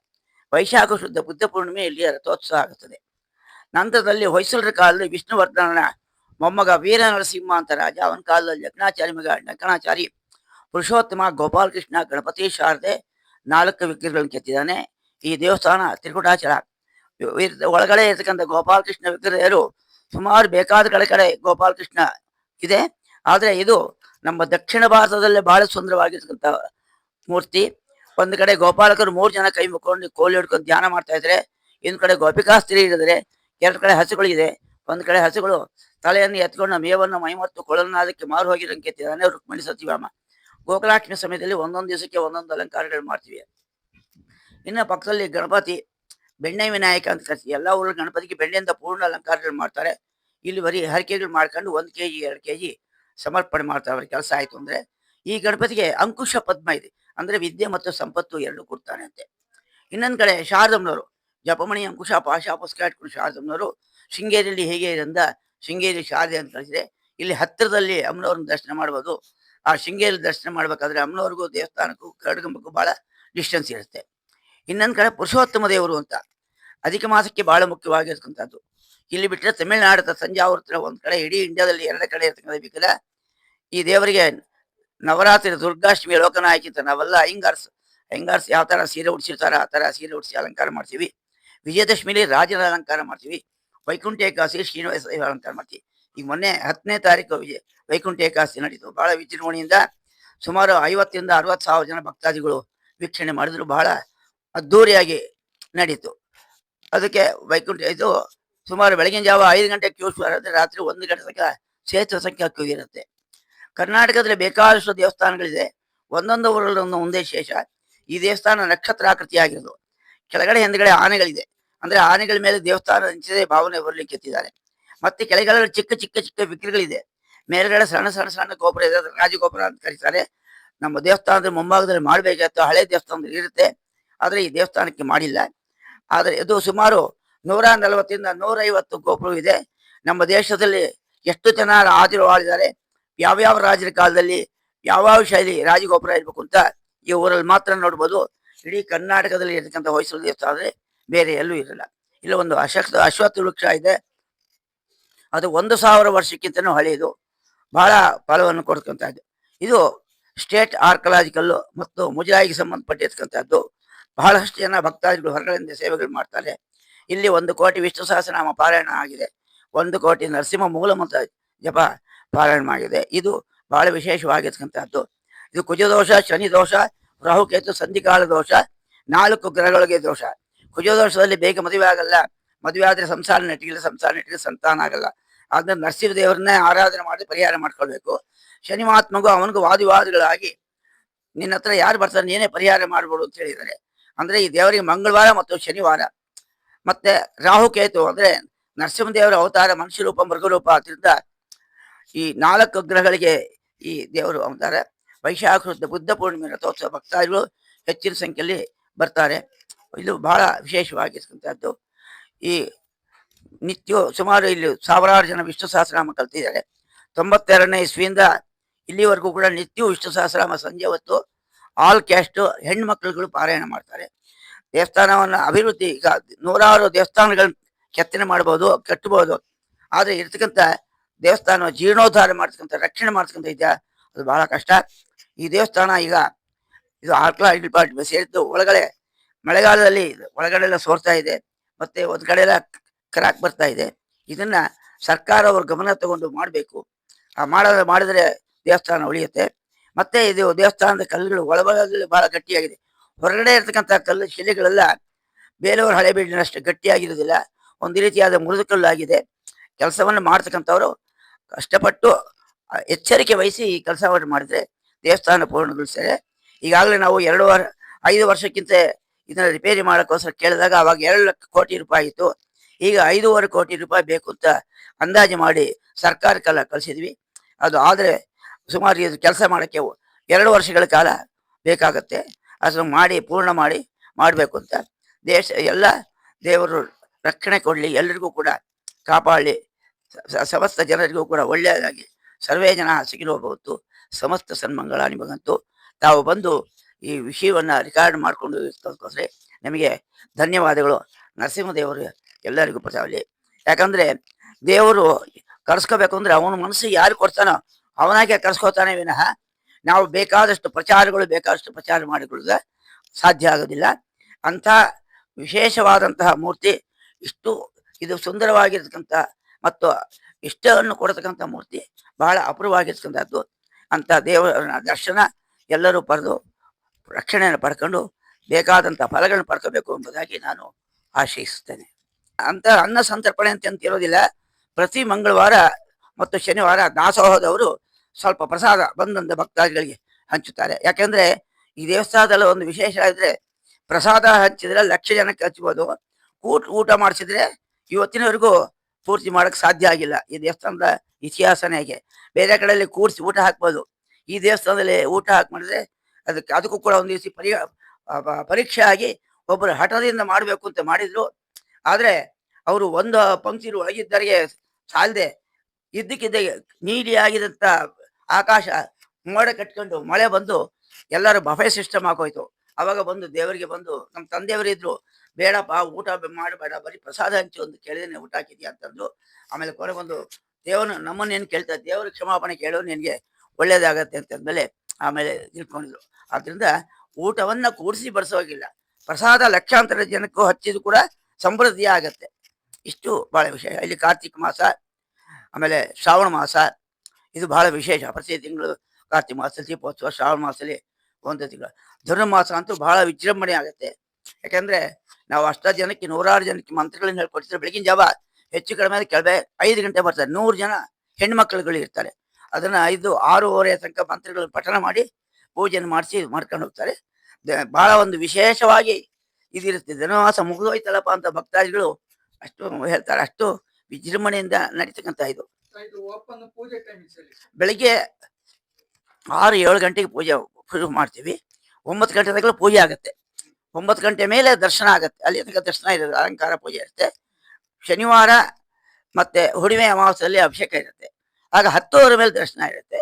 ವೈಶಾಖ ಶುದ್ಧ ಬುದ್ಧ ಪೂರ್ಣಿಮೆ ಇಲ್ಲಿಯ ರಥೋತ್ಸವ ಆಗುತ್ತದೆ. ನಂತರದಲ್ಲಿ ಹೊಯ್ಸಳರ ಕಾಲದಲ್ಲಿ ವಿಷ್ಣುವರ್ಧನನ ಮೊಮ್ಮಗ ವೀರ ನರಸಿಂಹ ಅಂತ ರಾಜ. ಅವನ ಕಾಲದಲ್ಲಿ ಲಗ್ನಾಚಾರಿ ಮಗ ಲಗ್ನಾಚಾರಿ ಪುರುಷೋತ್ತಮ ಗೋಪಾಲಕೃಷ್ಣ, ಗಣಪತಿ ಶಾರದೆ ನಾಲ್ಕು ವಿಗ್ರಹಗಳನ್ನು ಕೆತ್ತಿದ್ದಾನೆ. ಈ ದೇವಸ್ಥಾನ ತ್ರಿಕುಟಾಚಲ. ಒಳಗಡೆ ಇರತಕ್ಕಂಥ ಗೋಪಾಲಕೃಷ್ಣ ವಿಗ್ರಹರು ಸುಮಾರು ಬೇಕಾದ ಕಡೆ ಕಡೆ ಗೋಪಾಲಕೃಷ್ಣ ಇದೆ. ಆದರೆ ಇದು ನಮ್ಮ ದಕ್ಷಿಣ ಭಾರತದಲ್ಲೇ ಬಹಳ ಸುಂದರವಾಗಿರ್ತಕ್ಕಂಥ ಮೂರ್ತಿ. ಒಂದು ಕಡೆ ಗೋಪಾಲಕರು ಮೂರು ಜನ ಕೈ ಮುಕ್ಕೊಂಡು ಕೋಲು ಹಿಡ್ಕೊಂಡು ಧ್ಯಾನ ಮಾಡ್ತಾ ಇದ್ರೆ, ಇನ್ನೊಂದು ಕಡೆ ಗೋಪಿಕಾ ಸ್ತ್ರೀ ಇಡಿದ್ರೆ ಎರಡು ಕಡೆ ಹಸುಗಳಿದೆ. ಒಂದು ಕಡೆ ಹಸುಗಳು ತಲೆಯನ್ನು ಎತ್ಕೊಂಡು ಮೇವನ್ನು ಮೈಮತ್ತು ಕೊಳಲನಾದಕ್ಕೆ ಮಾರು ಹೋಗಿರಂಗೆ ಕೆತ್ತಿದ್ದಾನೆ ರುಕ್ಮಿಣಿ ಸತ್ಯಭಾಮ. ಗೋಕುಲಾಷ್ಟಮಿ ಸಮಯದಲ್ಲಿ ಒಂದೊಂದು ದಿವಸಕ್ಕೆ ಒಂದೊಂದು ಅಲಂಕಾರಗಳು ಮಾಡ್ತೀವಿ. ಇನ್ನು ಪಕ್ಕದಲ್ಲಿ ಗಣಪತಿ, ಬೆಣ್ಣೆ ವಿನಾಯಕ ಅಂತ ಕರಿತೀವಿ. ಎಲ್ಲ ಊರು ಗಣಪತಿಗೆ ಬೆಣ್ಣೆಯಿಂದ ಪೂರ್ಣ ಅಲಂಕಾರಗಳು ಮಾಡ್ತಾರೆ. ಇಲ್ಲಿ ಬರೀ ಹರಕೆಗಳು ಮಾಡ್ಕೊಂಡು ಒಂದು ಕೆ ಜಿ ಎರಡು ಕೆ ಜಿ ಸಮರ್ಪಣೆ ಮಾಡ್ತಾ ಅವ್ರ ಕೆಲಸ ಆಯ್ತು ಅಂದ್ರೆ, ಈ ಗಣಪತಿಗೆ ಅಂಕುಶ ಪದ್ಮ ಇದೆ. ಅಂದ್ರೆ ವಿದ್ಯೆ ಮತ್ತು ಸಂಪತ್ತು ಎರಡು ಕೊಡ್ತಾನೆ ಅಂತೆ ಇನ್ನೊಂದ್ ಕಡೆ ಶಾರದಮ್ಮನವರು, ಜಪಮಣಿ ಅಂಕುಶ, ಪಾಶ ಪುಸ್ತಕ ಇಟ್ಕೊಂಡು ಶಾರದಮ್ಮನವರು, ಶೃಂಗೇರಿಯಲ್ಲಿ ಹೇಗೆ ಇರಂದ ಶೃಂಗೇರಿ ಶಾರದೆ ಅಂತ ಕಳಿಸಿದೆ. ಇಲ್ಲಿ ಹತ್ತಿರದಲ್ಲಿ ಅಮ್ಮನವ್ರನ್ನ ದರ್ಶನ ಮಾಡ್ಬೋದು. ಆ ಶೃಂಗೇರಿ ದರ್ಶನ ಮಾಡ್ಬೇಕಾದ್ರೆ ಅಮ್ಮನವ್ರಿಗೂ ದೇವಸ್ಥಾನಕ್ಕೂ ಕರಡುಗಂಬಕ್ಕೂ ಬಹಳ ಡಿಸ್ಟೆನ್ಸ್ ಇರುತ್ತೆ. ಇನ್ನೊಂದ್ ಕಡೆ ಪುರುಷೋತ್ತಮ ದೇವರು ಅಂತ, ಅಧಿಕ ಮಾಸಕ್ಕೆ ಬಹಳ ಮುಖ್ಯವಾಗಿರ್ತಕ್ಕಂಥದ್ದು. ಇಲ್ಲಿ ಬಿಟ್ಟರೆ ತಮಿಳುನಾಡು ತಂಜಾವೂರು ಹತ್ರ ಒಂದು ಕಡೆ ಇಡೀ ಇಂಡಿಯಾದಲ್ಲಿ ಎರಡು ಕಡೆ ಇರ್ತಕ್ಕಂಥ ವಿಗ್ರಹ ಈ ದೇವರಿಗೆ ನವರಾತ್ರಿ ದುರ್ಗಾಷ್ಟಮಿ ಲೋಕನಾಯಕಿ ಅಂತ ನಾವೆಲ್ಲ ಹಿಂಗಾರ್ಸ್ ಹೆಂಗಾರ್ಸ್ ಯಾವ ತರ ಸೀರೆ ಉಡಿಸಿರ್ತಾರ ಆ ಥರ ಸೀರೆ ಉಡಿಸಿ ಅಲಂಕಾರ ಮಾಡ್ತೀವಿ. ವಿಜಯದಶಮಿಲಿ ರಾಜನ ಅಲಂಕಾರ ಮಾಡ್ತೀವಿ. ವೈಕುಂಠ ಏಕಾಸಿ ಶ್ರೀನಿವಾಸ ಅಲಂಕಾರ ಮಾಡ್ತೀವಿ. ಈಗ ಮೊನ್ನೆ ಹತ್ತನೇ ತಾರೀಕು ವಿಜಯ ವೈಕುಂಠ ಏಕಾಸಿ ನಡೀತು. ಬಹಳ ವಿಜೃಂಭಣೆಯಿಂದ ಸುಮಾರು ಐವತ್ತರಿಂದ ಅರವತ್ತು ಸಾವಿರ ಜನ ಭಕ್ತಾದಿಗಳು ವೀಕ್ಷಣೆ ಮಾಡಿದ್ರು. ಬಹಳ ಅದ್ಧೂರಿಯಾಗಿ ನಡೀತು. ಅದಕ್ಕೆ ವೈಕುಂಠ, ಇದು ಸುಮಾರು ಬೆಳಗಿನ ಜಾವ ಐದು ಗಂಟೆ ಕ್ಯೂ ಬರುತ್ತೆ, ರಾತ್ರಿ ಒಂದು ಗಂಟೆ ತನಕ ಕ್ಷೇತ್ರ ಸಂಖ್ಯೆ ಕ್ಯೂ ಇರುತ್ತೆ. ಕರ್ನಾಟಕದಲ್ಲಿ ಬೇಕಾದಷ್ಟು ದೇವಸ್ಥಾನಗಳಿದೆ. ಒಂದೊಂದು ಊರಲ್ಲಿ ಒಂದು ಒಂದೇ ಶೇಷ. ಈ ದೇವಸ್ಥಾನ ನಕ್ಷತ್ರಾಕೃತಿಯಾಗಿರೋದು. ಕೆಳಗಡೆ ಹಿಂದ್ಗಡೆ ಆನೆಗಳಿದೆ. ಅಂದ್ರೆ ಆನೆಗಳ ಮೇಲೆ ದೇವಸ್ಥಾನ ನಿಂತಿದೆ, ಭಾವನೆ ಬರಲಿಕ್ಕೆ ಎತ್ತಿದ್ದಾರೆ. ಮತ್ತೆ ಕೆಳಗಡೆ ಚಿಕ್ಕ ಚಿಕ್ಕ ಚಿಕ್ಕ ವಿಕ್ರಿಗಳಿದೆ ಮೇಲ್ಗಡೆ ಸಣ್ಣ ಸಣ್ಣ ಸಣ್ಣ ಗೋಪುರ ಇದೆ ರಾಜಗೋಪುರ ಅಂತ ಕರೀತಾರೆ. ನಮ್ಮ ದೇವಸ್ಥಾನದ ಮುಂಭಾಗದಲ್ಲಿ ಮಾಡಬೇಕಾಯ್ತು, ಹಳೆ ದೇವಸ್ಥಾನದಲ್ಲಿ ಇರುತ್ತೆ. ಆದ್ರೆ ಈ ದೇವಸ್ಥಾನಕ್ಕೆ ಮಾಡಿಲ್ಲ. ಆದರೆ ಇದು ಸುಮಾರು ನೂರ ನಲವತ್ತರಿಂದ ನೂರೈವತ್ತು ಗೋಪುರ ಇದೆ. ನಮ್ಮ ದೇಶದಲ್ಲಿ ಎಷ್ಟು ಜನ ರಾಜರು ಆಳಿದ್ದಾರೆ, ಯಾವ್ಯಾವ ರಾಜರ ಕಾಲದಲ್ಲಿ ಯಾವ್ಯಾವ ಶೈಲಿ ರಾಜಗೋಪುರ ಇರಬೇಕು ಅಂತ ಈ ಊರಲ್ಲಿ ಮಾತ್ರ ನೋಡ್ಬೋದು. ಇಡೀ ಕರ್ನಾಟಕದಲ್ಲಿ ಇರತಕ್ಕಂಥ ಹೊಯ್ಸಳ ಅಂದ್ರೆ ಬೇರೆ ಎಲ್ಲೂ ಇರಲ್ಲ. ಇಲ್ಲ ಒಂದು ಅಶಕ್ತ ಅಶ್ವತ್ಥ ವೃಕ್ಷ ಇದೆ. ಅದು ಒಂದು ಸಾವಿರ ವರ್ಷಕ್ಕಿಂತನೂ ಹಳೆಯದು. ಬಹಳ ಫಲವನ್ನು ಕೊಡ್ತಕ್ಕಂಥದ್ದು. ಇದು ಸ್ಟೇಟ್ ಆರ್ಕಲಾಜಿಕಲ್ಲು ಮತ್ತು ಮುಜರಾಯಿಗೆ ಸಂಬಂಧಪಟ್ಟಿರ್ತಕ್ಕಂಥದ್ದು. ಬಹಳಷ್ಟು ಜನ ಭಕ್ತಾದಿಗಳು ಹೊರಗಡೆಯಿಂದ ಸೇವೆಗಳು ಮಾಡ್ತಾರೆ. ಇಲ್ಲಿ ಒಂದು ಕೋಟಿ ವಿಷ್ಣು ಸಹಸ್ರನಾಮ ಪಾರಾಯಣ ಆಗಿದೆ. ಒಂದು ಕೋಟಿ ನರಸಿಂಹ ಮೂಲ ಮಂತ್ರ ಜಪ ಪಾರಾಯಣ ಮಾಡಿದೆ. ಇದು ಬಹಳ ವಿಶೇಷವಾಗಿರ್ತಕ್ಕಂಥದ್ದು. ಇದು ಕುಜದೋಷ ಶನಿ ದೋಷ ರಾಹುಕೇತು, ಸಂಧಿಕಾಲ ದೋಷ, ನಾಲ್ಕು ಗ್ರಹಗಳಿಗೆ ದೋಷ. ಕುಜದೋಷದಲ್ಲಿ ಬೇಗ ಮದುವೆ ಆಗಲ್ಲ. ಮದುವೆ ಆದ್ರೆ ಸಂಸಾರ ನೆಟ್ಟಿಗಿಲ್ಲ, ಸಂಸಾರ ನೆಟ್ಟಿಗೆ ಸಂತಾನ ಆಗಲ್ಲ. ಆದ್ರೆ ನರಸಿಂಹ ದೇವರನ್ನೇ ಆರಾಧನೆ ಮಾಡಿ ಪರಿಹಾರ ಮಾಡ್ಕೊಳ್ಬೇಕು. ಶನಿ ಮಹಾತ್ಮಗೂ ಅವನಿಗೂ ವಾದಿವಾದಗಳಾಗಿ ನಿನ್ನ ಹತ್ರ ಯಾರು ಬರ್ತಾರೆ, ನೀನೇ ಪರಿಹಾರ ಮಾಡ್ಬೋದು ಅಂತ ಹೇಳಿದ್ದಾರೆ. ಅಂದ್ರೆ ಈ ದೇವರಿಗೆ ಮಂಗಳವಾರ ಮತ್ತು ಶನಿವಾರ. ಮತ್ತೆ ರಾಹುಕೇತು ಅಂದ್ರೆ ನರಸಿಂಹದೇವರ ಅವತಾರ ಮನುಷ್ಯ ರೂಪ ಮೃಗರೂಪ ಆದ್ರಿಂದ ಈ ನಾಲ್ಕು ಗ್ರಹಗಳಿಗೆ ಈ ದೇವರು ಅವತಾರ ವೈಶಾಖ ಬುದ್ಧ ಪೂರ್ಣಿಮೆ, ರಥೋತ್ಸವ ಭಕ್ತಾದಿಗಳು ಹೆಚ್ಚಿನ ಸಂಖ್ಯೆಯಲ್ಲಿ ಬರ್ತಾರೆ. ಇದು ಬಹಳ ವಿಶೇಷವಾಗಿರ್ತಕ್ಕಂಥದ್ದು. ಈ ನಿತ್ಯ ಸುಮಾರು ಇಲ್ಲಿ ಸಾವಿರಾರು ಜನ ವಿಷ್ಣು ಸಹಸ್ರನಾಮ ಕಲ್ತಿದ್ದಾರೆ. ತೊಂಬತ್ತೆರಡನೇ ಇಸ್ವಿಯಿಂದ ಇಲ್ಲಿವರೆಗೂ ಕೂಡ ನಿತ್ಯ ವಿಷ್ಣು ಸಹಸ್ರನಾಮ ಸಂಜೆ ಹೊತ್ತು ಆಲ್ ಕ್ಯಾಸ್ಟ್ ಹೆಣ್ಮಕ್ಳುಗಳು ಪಾರಾಯಣ ಮಾಡ್ತಾರೆ. ದೇವಸ್ಥಾನವನ್ನು ಅಭಿವೃದ್ಧಿ ಈಗ ನೂರಾರು ದೇವಸ್ಥಾನಗಳನ್ನ ಕೆತ್ತನೆ ಮಾಡಬಹುದು ಕಟ್ಟಬಹುದು ಆದ್ರೆ ಇರ್ತಕ್ಕಂಥ ದೇವಸ್ಥಾನ ಜೀರ್ಣೋದ್ಧಾರ ಮಾಡ್ತಕ್ಕಂಥ, ರಕ್ಷಣೆ ಮಾಡ್ತಕ್ಕಂಥ ಇದೆಯಾ? ಅದು ಬಹಳ ಕಷ್ಟ. ಈ ದೇವಸ್ಥಾನ ಈಗ ಇದು ಆರ್ಕಲಾಜಿಕಲ್ ಪಾರ್ಟಿ ಸೇರಿದ್ದು ಒಳಗಡೆ, ಮಳೆಗಾಲದಲ್ಲಿ ಒಳಗಡೆ ಎಲ್ಲ ಸೋರ್ತಾ ಇದೆ, ಮತ್ತೆ ಒಂದ್ ಕಡೆ ಎಲ್ಲ ಕ್ರಾಕ್ ಬರ್ತಾ ಇದೆ. ಇದನ್ನ ಸರ್ಕಾರ ಅವ್ರ ಗಮನ ತಗೊಂಡು ಮಾಡಬೇಕು. ಆ ಮಾಡ, ಮಾಡಿದ್ರೆ ದೇವಸ್ಥಾನ ಉಳಿಯುತ್ತೆ. ಮತ್ತೆ ಇದು ದೇವಸ್ಥಾನದ ಕಲ್ಲುಗಳು ಒಳಭಾಗದಲ್ಲಿ ಬಹಳ ಗಟ್ಟಿಯಾಗಿದೆ. ಹೊರಗಡೆ ಇರ್ತಕ್ಕಂಥ ಕಲ್ಲು ಶಿಲೆಗಳೆಲ್ಲ ಬೇಲೂರು ಹಳೆ ಬೀಡಿನಷ್ಟು ಗಟ್ಟಿಯಾಗಿರೋದಿಲ್ಲ ಒಂದು ರೀತಿಯಾದ ಮುರಿದು ಕಲ್ಲು ಆಗಿದೆ ಕೆಲಸವನ್ನು ಮಾಡ್ತಕ್ಕಂಥವರು ಕಷ್ಟಪಟ್ಟು ಎಚ್ಚರಿಕೆ ವಹಿಸಿ ಈ ಕೆಲಸವನ್ನು ಮಾಡಿದ್ರೆ ದೇವಸ್ಥಾನ ಪೂರ್ಣಗೊಳಿಸ್ತಾರೆ. ಈಗಾಗಲೇ ನಾವು ಎರಡು ವಾರ, ಐದು ವರ್ಷಕ್ಕಿಂತ ಇದನ್ನ ರಿಪೇರಿ ಮಾಡೋಕ್ಕೋಸ್ಕರ ಕೇಳಿದಾಗ ಅವಾಗ ಎರಡು ಲಕ್ಷ ಕೋಟಿ ರೂಪಾಯಿ ಇತ್ತು. ಈಗ ಐದೂವರೆ ಕೋಟಿ ರೂಪಾಯಿ ಬೇಕು ಅಂತ ಅಂದಾಜು ಮಾಡಿ ಸರ್ಕಾರಕ್ಕೆಲ್ಲ ಕಳಿಸಿದ್ವಿ. ಅದು ಆದರೆ ಸುಮಾರು ಇದು ಕೆಲಸ ಮಾಡೋಕ್ಕೆ ಎರಡು ವರ್ಷಗಳ ಕಾಲ ಬೇಕಾಗತ್ತೆ. ಅದನ್ನು ಮಾಡಿ, ಪೂರ್ಣ ಮಾಡಿ, ಮಾಡಬೇಕು ಅಂತ. ದೇಶ, ಎಲ್ಲ ದೇವರು ರಕ್ಷಣೆ ಕೊಡಲಿ ಎಲ್ಲರಿಗೂ ಕೂಡ ಕಾಪಾಡಲಿ. ಸಮಸ್ತ ಜನರಿಗೂ ಕೂಡ ಒಳ್ಳೆಯದಾಗಿ ಸರ್ವೇ ಜನ ಸಿಗಿರೋಬಹುದು ಸಮಸ್ತ ಸನ್ಮಂಗಳ ನಿಮಗಂತೂ ತಾವು ಬಂದು ಈ ವಿಷಯವನ್ನ ರೆಕಾರ್ಡ್ ಮಾಡಿಕೊಂಡು ಇರ್ತದಕ್ಕೋಸ್ಕರ ನಿಮಗೆ ಧನ್ಯವಾದಗಳು. ನರಸಿಂಹದೇವರು ಎಲ್ಲರಿಗೂ ಪ್ರಸಾವಲಿ ಯಾಕಂದರೆ ದೇವರು ಕರ್ಸ್ಕೋಬೇಕು ಅಂದ್ರೆ ಅವನ ಮನಸ್ಸು ಯಾರು ಕೊಡ್ತಾನೋ ಅವನಾಗೆ ಕರ್ಸ್ಕೋತಾನೆ ವಿನಃ ನಾವು ಬೇಕಾದಷ್ಟು ಪ್ರಚಾರಗಳು, ಬೇಕಾದಷ್ಟು ಪ್ರಚಾರ ಮಾಡಿಕೊಳ್ಳುವ ಸಾಧ್ಯ ಆಗೋದಿಲ್ಲ. ಅಂಥ ವಿಶೇಷವಾದಂತಹ ಮೂರ್ತಿ ಇಷ್ಟು, ಇದು ಸುಂದರವಾಗಿರ್ತಕ್ಕಂಥ ಮತ್ತು ಇಷ್ಟವನ್ನು ಕೊಡತಕ್ಕಂಥ ಮೂರ್ತಿ ಬಹಳ ಅಪೂರ್ವವಾಗಿರ್ತಕ್ಕಂಥದ್ದು ಅಂತ ದೇವರ ದರ್ಶನ ಎಲ್ಲರೂ ಪಡೆದು, ರಕ್ಷಣೆಯನ್ನು ಪಡ್ಕೊಂಡು, ಬೇಕಾದಂಥ ಫಲಗಳನ್ನು ಪಡ್ಕೋಬೇಕು ಎಂಬುದಾಗಿ ನಾನು ಆಶಯಿಸುತ್ತೇನೆ. ಅಂತ ಅನ್ನ ಸಂತರ್ಪಣೆ ಅಂತ ಅಂತ ಇರೋದಿಲ್ಲ ಪ್ರತಿ ಮಂಗಳವಾರ ಮತ್ತು ಶನಿವಾರ ದಾಸೋಹದವರು ಸ್ವಲ್ಪ ಪ್ರಸಾದ ಬಂದಂದ ಭಕ್ತಾದಿಗಳಿಗೆ ಹಂಚುತ್ತಾರೆ. ಯಾಕೆಂದ್ರೆ ಈ ದೇವಸ್ಥಾನದಲ್ಲಿ ಒಂದು ವಿಶೇಷ ಇದ್ರೆ ಪ್ರಸಾದ ಹಂಚಿದ್ರೆ ಲಕ್ಷ ಜನಕ್ಕೆ ಹಚ್ಬೋದು. ಊಟ ಊಟ ಮಾಡಿಸಿದ್ರೆ ಇವತ್ತಿನವರೆಗೂ ಪೂರ್ತಿ ಮಾಡಕ್ ಸಾಧ್ಯ ಆಗಿಲ್ಲ. ಈ ದೇವಸ್ಥಾನದ ಇತಿಹಾಸನೇ ಹೇಗೆ. ಬೇರೆ ಕಡೆಯಲ್ಲಿ ಕೂಡಿಸಿ ಊಟ ಹಾಕ್ಬೋದು. ಈ ದೇವಸ್ಥಾನದಲ್ಲಿ ಊಟ ಹಾಕಿ ಮಾಡಿದ್ರೆ ಅದಕ್ಕೆ ಅದಕ್ಕೂ ಕೂಡ ಒಂದು ರೀತಿ ಪರಿ ಪರೀಕ್ಷೆ ಆಗಿ ಒಬ್ಬರು ಹಠದಿಂದ ಮಾಡಬೇಕು ಅಂತ ಮಾಡಿದ್ರು. ಆದರೆ ಅವರು ಒಂದು ಪಂಕ್ತಿ ಒಳಗಿದ್ದರಿಗೆ ಸಾಲದೆ ಇದ್ದಕ್ಕಿದ್ದ ನೀಲಿ ಆಗಿದಂತ ಆಕಾಶ ಮೋಡ ಕಟ್ಕೊಂಡು ಮಳೆ ಬಂದು ಎಲ್ಲರೂ ಬಫೆ ಸಿಸ್ಟಮ್ ಆಗೋಯ್ತು. ಅವಾಗ ಬಂದು ದೇವರಿಗೆ ಬಂದು ನಮ್ಮ ತಂದೆಯವರಿದ್ರು ಬೇಡಪ್ಪ, ಊಟ ಮಾಡಬೇಡ, ಬರೀ ಪ್ರಸಾದ ಹಂಚಿ ಒಂದು ಕೇಳಿದ್ರೆ ಊಟ ಹಾಕಿದ್ಯಾ? ಅಂತಂದು ಆಮೇಲೆ ಕೊನೆ ಬಂದು, ದೇವನು ನಮ್ಮನ್ನ ಏನು ಕೇಳ್ತಾ ದೇವ್ರ ಕ್ಷಮಾಪಣೆ ಕೇಳೋ ನಿನಗೆ ಒಳ್ಳೇದಾಗತ್ತೆ ಅಂತಂದಮೇಲೆ ಆಮೇಲೆ ತಿಳ್ಕೊಂಡಿದ್ರು ಆದ್ರಿಂದ ಊಟವನ್ನ ಕೂಡಿಸಿ ಬಡಿಸೋಗಿಲ್ಲ ಪ್ರಸಾದ ಲಕ್ಷಾಂತರ ಜನಕ್ಕೂ ಹಚ್ಚಿದ್ರು ಕೂಡ ಸಮೃದ್ಧಿ ಆಗತ್ತೆ ಇಷ್ಟು ಬಹಳ ವಿಷಯ. ಇಲ್ಲಿ ಕಾರ್ತಿಕ ಮಾಸ, ಆಮೇಲೆ ಶ್ರಾವಣ ಮಾಸ ಇದು ಬಹಳ ವಿಶೇಷ. ಪ್ರತಿ ತಿಂಗಳು ಕಾರ್ತಿಕ ಮಾಸದಲ್ಲಿ ದೀಪೋತ್ಸವ ಶ್ರಾವಣ ಮಾಸದಲ್ಲಿ ಒಂದು ತಿಂಗಳು. ಧನುರ್ಮಾಸ ಅಂತೂ ಬಹಳ ವಿಜೃಂಭಣೆ ಆಗುತ್ತೆ. ಯಾಕಂದ್ರೆ ನಾವು ಅಷ್ಟ ಜನಕ್ಕೆ, ನೂರಾರು ಜನಕ್ಕೆ ಮಂತ್ರಗಳನ್ನ ಹೇಳ್ಕೊಡ್ತಾರೆ ಬೆಳಗಿನ ಜಾವ ಹೆಚ್ಚು ಕಡಿಮೆ ಕೆಳಗೆ ಐದು ಗಂಟೆ ಬರ್ತಾರೆ ನೂರು ಜನ ಹೆಣ್ಮಕ್ಳುಗಳು ಇರ್ತಾರೆ. ಅದನ್ನ ಐದು, ಆರೂವರೆ ತನಕ ಮಂತ್ರಗಳನ್ನು ಪಠಣ ಮಾಡಿ ಪೂಜೆಯನ್ನು ಮಾಡಿಸಿ ಮಾಡ್ಕೊಂಡು ಹೋಗ್ತಾರೆ. ಬಹಳ ಒಂದು ವಿಶೇಷವಾಗಿ ಇದಿರುತ್ತೆ. ಧನುರ್ಮಾಸ ಮುಗಿದೋಯ್ತಲ್ಲಪ್ಪ ಅಂತ ಭಕ್ತಾದಿಗಳು ಅಷ್ಟು ಹೇಳ್ತಾರೆ. ಅಷ್ಟು ವಿಜೃಂಭಣೆಯಿಂದ ನಡೀತಕ್ಕಂಥ ಇದು. ಬೆಳಿಗ್ಗೆ ಆರು ಏಳು ಗಂಟೆಗೆ ಪೂಜೆ ಶುರು ಮಾಡ್ತೀವಿ. ಒಂಬತ್ತು ಗಂಟೆ ತನಕ ಪೂಜೆ ಆಗುತ್ತೆ. ಒಂಬತ್ತು ಗಂಟೆ ಮೇಲೆ ದರ್ಶನ ಆಗುತ್ತೆ. ಅಲ್ಲಿ ತನಕ ದರ್ಶನ ಇರುತ್ತೆ, ಅಲಂಕಾರ ಪೂಜೆ ಇರುತ್ತೆ. ಶನಿವಾರ ಮತ್ತೆ ಹುಡಿಮೆ ಅಮಾವಾಸ್ಯೆಯಲ್ಲಿ ಅಭಿಷೇಕ ಇರುತ್ತೆ. ಆಗ ಹತ್ತುವರೆ ಮೇಲೆ ದರ್ಶನ ಇರುತ್ತೆ.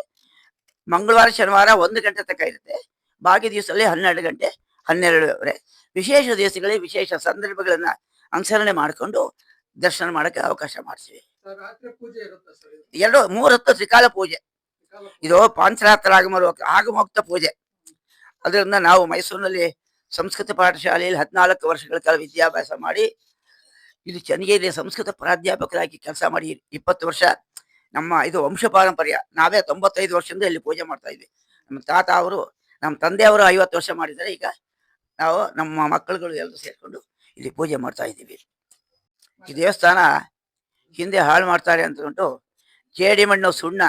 ಮಂಗಳವಾರ, ಶನಿವಾರ ಒಂದು ಗಂಟೆ ತನಕ ಇರುತ್ತೆ. ಬಾಕಿ ದಿವಸದಲ್ಲಿ ಹನ್ನೆರಡು ಗಂಟೆ, ಹನ್ನೆರಡುವರೆ. ವಿಶೇಷ ದಿವಸಗಳಲ್ಲಿ ವಿಶೇಷ ಸಂದರ್ಭಗಳನ್ನ ಅನುಸರಣೆ ಮಾಡಿಕೊಂಡು ದರ್ಶನ ಮಾಡೋಕ್ಕೆ ಅವಕಾಶ ಮಾಡ್ತೀವಿ. ಎರಡು ಮೂರು ಹೊತ್ತು ತ್ರಿಕಾಲ ಪೂಜೆ. ಇದು ಪಾಂಚರಾತ್ರ ಆಗಮರೋಕ್ ಆಗಮೋಕ್ತ ಪೂಜೆ. ಅದರಿಂದ ನಾವು ಮೈಸೂರಿನಲ್ಲಿ ಸಂಸ್ಕೃತ ಪಾಠಶಾಲೆಯಲ್ಲಿ ಹದಿನಾಲ್ಕು ವರ್ಷಗಳ ಕಾಲ ವಿದ್ಯಾಭ್ಯಾಸ ಮಾಡಿ ಇಲ್ಲಿ ಚೆನ್ನಗಿರಿ ಸಂಸ್ಕೃತ ಪ್ರಾಧ್ಯಾಪಕರಾಗಿ ಕೆಲಸ ಮಾಡಿ ಇಪ್ಪತ್ತು ವರ್ಷ ನಮ್ಮ ಇದು ವಂಶ ಪಾರಂಪರ್ಯ. ನಾವೇ ತೊಂಬತ್ತೈದು ವರ್ಷದಿಂದ ಇಲ್ಲಿ ಪೂಜೆ ಮಾಡ್ತಾ ಇದ್ವಿ. ನಮ್ಮ ತಾತ ಅವರು ನಮ್ಮ ತಂದೆಯವರು ಐವತ್ತು ವರ್ಷ ಮಾಡಿದ್ದಾರೆ. ಈಗ ನಾವು ನಮ್ಮ ಮಕ್ಕಳುಗಳು ಎಲ್ಲರೂ ಸೇರಿಕೊಂಡು ಇಲ್ಲಿ ಪೂಜೆ ಮಾಡ್ತಾ ಇದ್ದೀವಿ. ಈ ದೇವಸ್ಥಾನ ಹಿಂದೆ ಹಾಳು ಮಾಡ್ತಾರೆ ಅಂತ ಜೇಡಿ ಮಣ್ಣು ಸುಣ್ಣ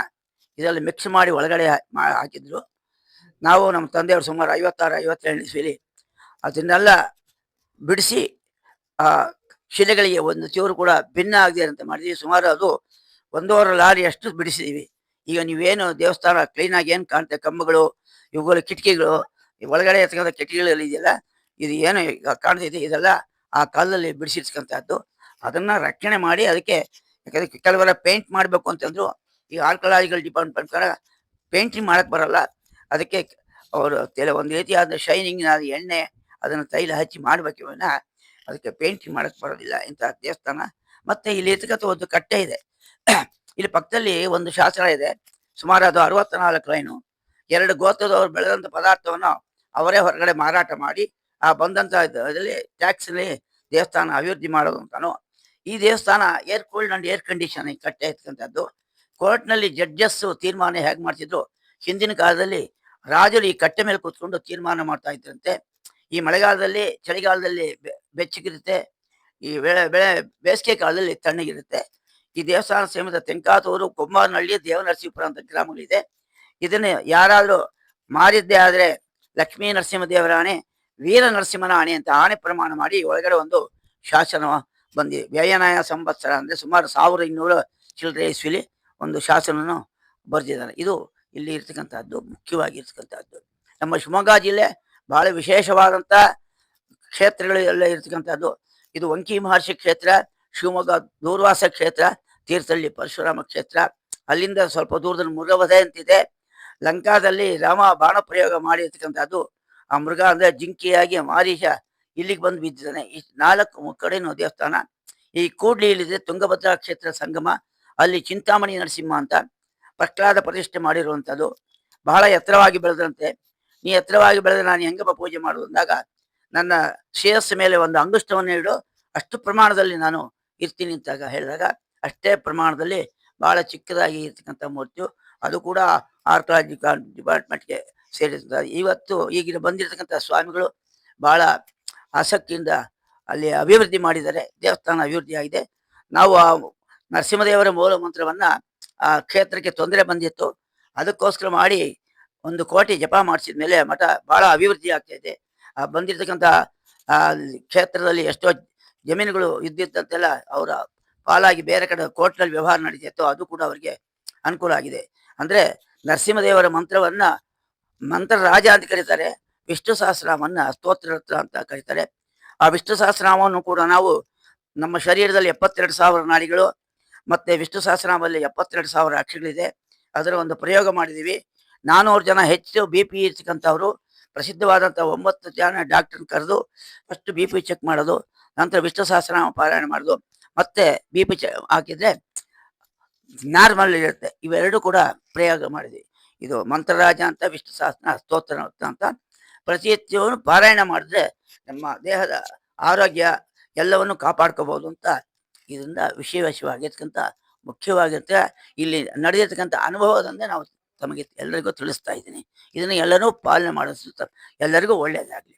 ಇದೆಲ್ಲ ಮಿಕ್ಸ್ ಮಾಡಿ ಒಳಗಡೆ ಹಾಕಿದ್ರು. ನಾವು ನಮ್ಮ ತಂದೆಯವರು ಸುಮಾರು ಐವತ್ತಾರು ಐವತ್ತೇಳು ಇಸ್ವಿಲಿ ಅದನ್ನೆಲ್ಲ ಬಿಡಿಸಿ, ಆ, ಶಿಲೆಗಳಿಗೆ ಒಂದು ಚೂರು ಕೂಡ ಭಿನ್ನ ಆಗದೆ ಅಂತ ಮಾಡಿದ್ವಿ. ಸುಮಾರು ಅದು ಒಂದೂವರೆ ಲಾರಿ ಅಷ್ಟು ಬಿಡಿಸಿದೀವಿ. ಈಗ ನೀವೇನು ದೇವಸ್ಥಾನ ಕ್ಲೀನಾಗಿ ಏನು ಕಾಣುತ್ತೆ ಕಂಬಗಳು, ಇವುಗಳು, ಕಿಟಕಿಗಳು, ಒಳಗಡೆ ಎತ್ಕೊಂಡ ಕಿಟಕಿಗಳಲ್ಲಿ ಇದೆಯಲ್ಲ, ಇದು ಏನು ಕಾಣ್ತಿದೆ ಇದೆಲ್ಲ ಆ ಕಾಲದಲ್ಲಿ ಬಿಡಿಸಿರ್ತಕ್ಕಂಥದ್ದು ಅದನ್ನ ರಕ್ಷಣೆ ಮಾಡಿ ಅದಕ್ಕೆ ಯಾಕಂದ್ರೆ ಕೆಲವರ ಪೇಂಟ್ ಮಾಡಬೇಕು ಅಂತಂದ್ರು ಈ ಆರ್ಕಲಾಜಿಕಲ್ ಡಿಪಾರ್ಟ್ಮೆಂಟ್ ಪ್ರಕಾರ ಪೇಂಟಿಂಗ್ ಮಾಡಕ್ ಬರಲ್ಲ. ಅದಕ್ಕೆ ಅವರು ತೆಲೆ ಒಂದು ರೀತಿಯಾದ ಶೈನಿಂಗ್ ಎಣ್ಣೆ ಅದನ್ನ ತೈಲ ಹಚ್ಚಿ ಮಾಡ್ಬೇಕು ಅದಕ್ಕೆ ಪೇಂಟಿಂಗ್ ಮಾಡಕ್ ಬರೋದಿಲ್ಲ ಇಂತಹ ದೇವಸ್ಥಾನ. ಮತ್ತೆ ಇಲ್ಲಿ ಇರ್ತಕ್ಕಂಥ ಒಂದು ಕಟ್ಟೆ ಇದೆ. ಇಲ್ಲಿ ಪಕ್ಕದಲ್ಲಿ ಒಂದು ಶಾಸ್ತ್ರ ಇದೆ. ಸುಮಾರು ಅದು ಅರವತ್ನಾಲ್ಕು ಲೈನು. ಎರಡು ಗೋತ್ರದವರು ಬೆಳೆದಂತ ಪದಾರ್ಥವನ್ನು ಅವರೇ ಹೊರಗಡೆ ಮಾರಾಟ ಮಾಡಿ, ಆ ಬಂದಂತ ಇದರಲ್ಲಿ ಟ್ಯಾಕ್ಸ್ ಅಲ್ಲಿ ದೇವಸ್ಥಾನ ಅಭಿವೃದ್ಧಿ ಮಾಡೋದು ಅಂತಾನು ಈ ದೇವಸ್ಥಾನ air cooled and air condition ಕಟ್ಟೆ ಇರ್ತಕ್ಕಂಥದ್ದು ಕೋರ್ಟ್ನಲ್ಲಿ ಜಡ್ಜಸ್ ತೀರ್ಮಾನ ಹೇಗೆ ಮಾಡ್ತಿದ್ರು? ಹಿಂದಿನ ಕಾಲದಲ್ಲಿ ರಾಜರು ಈ ಕಟ್ಟೆ ಮೇಲೆ ಕೂತ್ಕೊಂಡು ತೀರ್ಮಾನ ಮಾಡ್ತಾ ಇದ್ರಂತೆ. ಈ ಮಳೆಗಾಲದಲ್ಲಿ, ಚಳಿಗಾಲದಲ್ಲಿ ಬೆಚ್ಚಗಿರುತ್ತೆ. ಈ ಬೆಳೆ ಬೆಳೆ, ಬೇಸಿಗೆ ಕಾಲದಲ್ಲಿ ತಣ್ಣಗಿರುತ್ತೆ. ಈ ದೇವಸ್ಥಾನ ಸಮೀಪದ ತೆಂಕಾತೂರು ಕೊಮ್ಮಾರನಹಳ್ಳಿ ದೇವನರಸೀಪುರ ಅಂತ ಗ್ರಾಮಗಳಿದೆ. ಇದನ್ನ ಯಾರಾದ್ರೂ ಮಾರಿದ್ದೇ ಆದ್ರೆ ಲಕ್ಷ್ಮೀ ನರಸಿಂಹ ದೇವರ ಆಣೆ ವೀರ ನರಸಿಂಹನ ಆಣೆ ಅಂತ ಆಣೆ ಪ್ರಮಾಣ ಮಾಡಿ ಒಳಗಡೆ ಒಂದು ಶಾಸನ ಬಂದಿದೆ ವ್ಯಯನಾಯ ಸಂವತ್ಸರ ಅಂದರೆ ಸುಮಾರು ಸಾವಿರ ಇನ್ನೂರ ಚಿಲ್ಲರೆ ಇಸ್ವಿಲಿ ಒಂದು ಶಾಸನವನ್ನು ಬರೆದಿದ್ದಾರೆ. ಇದು ಇಲ್ಲಿ ಇರ್ತಕ್ಕಂಥದ್ದು ಮುಖ್ಯವಾಗಿ ಇರ್ತಕ್ಕಂಥದ್ದು ನಮ್ಮ ಶಿವಮೊಗ್ಗ ಜಿಲ್ಲೆ ಬಹಳ ವಿಶೇಷವಾದಂಥ ಕ್ಷೇತ್ರಗಳು ಎಲ್ಲ ಇರ್ತಕ್ಕಂಥದ್ದು ಇದು ವಂಕಿ ಮಹರ್ಷಿ ಕ್ಷೇತ್ರ, ಶಿವಮೊಗ್ಗ ದೂರ್ವಾಸ ಕ್ಷೇತ್ರ, ತೀರ್ಥಹಳ್ಳಿ ಪರಶುರಾಮ ಕ್ಷೇತ್ರ. ಅಲ್ಲಿಂದ ಸ್ವಲ್ಪ ದೂರದಲ್ಲಿ ಮೃಗವಧೆ ಅಂತಿದೆ. ಲಂಕಾದಲ್ಲಿ ರಾಮ ಬಾಣ ಪ್ರಯೋಗ ಮಾಡಿರ್ತಕ್ಕಂಥದ್ದು ಆ ಮೃಗ ಅಂದರೆ ಜಿಂಕೆಯಾಗಿ ಮಾರೀಶ ಇಲ್ಲಿಗೆ ಬಂದು ಬಿದ್ದಿದ್ದಾನೆ. ಈ ನಾಲ್ಕು ಕಡೆನೂ ದೇವಸ್ಥಾನ. ಈ ಕೂಡ್ಲಿ ಇಲ್ಲಿದೆ ತುಂಗಭದ್ರಾ ಕ್ಷೇತ್ರ ಸಂಗಮ. ಅಲ್ಲಿ ಚಿಂತಾಮಣಿ ನರಸಿಂಹ ಅಂತ ಪ್ರಹ್ಲಾದ ಪ್ರತಿಷ್ಠೆ ಮಾಡಿರುವಂಥದ್ದು. ಬಹಳ ಎತ್ತರವಾಗಿ ಬೆಳೆದಂತೆ. ನೀ ಎತ್ತರವಾಗಿ ಬೆಳೆದ ನಾನು ಹೆಂಗಪ್ಪ ಪೂಜೆ ಮಾಡುವುದು ಅಂದಾಗ, ನನ್ನ ಶ್ರೇಯಸ್ಸ ಮೇಲೆ ಒಂದು ಅಂಗುಷ್ಟವನ್ನು ಇಡು. ಅಷ್ಟು ಪ್ರಮಾಣದಲ್ಲಿ ನಾನು ಇರ್ತೀನಿ ಅಂತಾಗ ಹೇಳಿದಾಗ, ಅಷ್ಟೇ ಪ್ರಮಾಣದಲ್ಲಿ ಬಹಳ ಚಿಕ್ಕದಾಗಿ ಇರ್ತಕ್ಕಂಥ ಮೂರ್ತಿಯು ಅದು ಕೂಡ ಆರ್ಕಾಲಜಿಕಲ್ ಡಿಪಾರ್ಟ್ಮೆಂಟ್ಗೆ ಸೇರಿರ್ತದೆ ಇವತ್ತು ಈಗಿನ ಬಂದಿರತಕ್ಕಂಥ ಸ್ವಾಮಿಗಳು ಬಹಳ ಆಸಕ್ತಿಯಿಂದ ಅಲ್ಲಿ ಅಭಿವೃದ್ಧಿ ಮಾಡಿದರೆ ದೇವಸ್ಥಾನ ಅಭಿವೃದ್ಧಿ ಆಗಿದೆ. ನಾವು ಆ ನರಸಿಂಹದೇವರ ಮೂಲ ಮಂತ್ರವನ್ನ ಆ ಕ್ಷೇತ್ರಕ್ಕೆ ತೊಂದರೆ ಬಂದಿತ್ತು. ಅದಕ್ಕೋಸ್ಕರ ಮಾಡಿ ಒಂದು ಕೋಟಿ ಜಪ ಮಾಡಿಸಿದ ಮೇಲೆ ಮಠ ಬಹಳ ಅಭಿವೃದ್ಧಿ ಆಗ್ತಾ ಇದೆ. ಆ ಬಂದಿರತಕ್ಕಂಥ ಆ ಕ್ಷೇತ್ರದಲ್ಲಿ ಎಷ್ಟೋ ಜಮೀನುಗಳು ಇದ್ದಿದ್ದಂತೆಲ್ಲ ಅವರ ಪಾಲಾಗಿ ಬೇರೆ ಕಡೆ ಕೋರ್ಟ್ನಲ್ಲಿ ವ್ಯವಹಾರ ನಡೀತಿತ್ತು ಅದು ಕೂಡ ಅವರಿಗೆ ಅನುಕೂಲ ಆಗಿದೆ. ಅಂದ್ರೆ ನರಸಿಂಹದೇವರ ಮಂತ್ರವನ್ನ ಮಂತ್ರ ರಾಜ ಅಂತ ಕರೀತಾರೆ. ವಿಷ್ಣು ಸಹಸ್ರನಾಮವನ್ನು ಸ್ತೋತ್ರ ರತ್ನ ಅಂತ ಕರೀತಾರೆ. ಆ ವಿಷ್ಣು ಸಹಸ್ರನಾಮವನ್ನು ಕೂಡ ನಾವು ನಮ್ಮ ಶರೀರದಲ್ಲಿ ಎಪ್ಪತ್ತೆರಡು ಸಾವಿರ ನಾಡಿಗಳು ಮತ್ತೆ ವಿಷ್ಣು ಸಹಸ್ರನಾಮದಲ್ಲಿ ಎಪ್ಪತ್ತೆರಡು ಸಾವಿರ ಅಕ್ಷರಗಳಿದೆ ಅದರ ಒಂದು ಪ್ರಯೋಗ ಮಾಡಿದೀವಿ ನಾನೂರು ಜನ ಹೆಚ್ಚು ಬಿ ಪಿ ಇರ್ತಕ್ಕಂಥವ್ರು, ಪ್ರಸಿದ್ಧವಾದಂಥ ಒಂಬತ್ತು ಜನ ಡಾಕ್ಟರ್ ಕರೆದು ಫಸ್ಟ್ ಬಿ ಪಿ ಚೆಕ್ ಮಾಡೋದು, ನಂತರ ವಿಷ್ಣು ಸಹಸ್ರನಾಮ ಪಾರಾಯಣ ಮಾಡೋದು, ಮತ್ತೆ ಬಿ ಪಿ ಚೆಕ್ ಹಾಕಿದ್ರೆ ನಾರ್ಮಲ್ ಇರುತ್ತೆ. ಇವೆರಡೂ ಕೂಡ ಪ್ರಯೋಗ ಮಾಡಿದ್ವಿ ಇದು ಮಂತ್ರರಾಜ ಅಂತ ವಿಷ್ಣು ಸಹಸ್ರ ಸ್ತೋತ್ರ ಅಂತ ಪ್ರತಿನಿತ್ಯವನ್ನು ಪಾರಾಯಣ ಮಾಡಿದ್ರೆ ನಮ್ಮ ದೇಹದ ಆರೋಗ್ಯ ಎಲ್ಲವನ್ನು ಕಾಪಾಡ್ಕೋಬಹುದು ಅಂತ ಇದರಿಂದ ವಿಶೇಷವಾಗಿರ್ತಕ್ಕಂಥ ಮುಖ್ಯವಾಗಿರುತ್ತೆ. ಇಲ್ಲಿ ನಡೆದಿರ್ತಕ್ಕಂಥ ಅನುಭವದಂದೇ ನಾವು ತಮಗೆ ಎಲ್ಲರಿಗೂ ತಿಳಿಸ್ತಾ ಇದ್ದೀನಿ. ಇದನ್ನು ಎಲ್ಲರೂ ಪಾಲನೆ ಮಾಡಿಸುತ್ತ ಎಲ್ಲರಿಗೂ ಒಳ್ಳೆಯದಾಗಲಿ.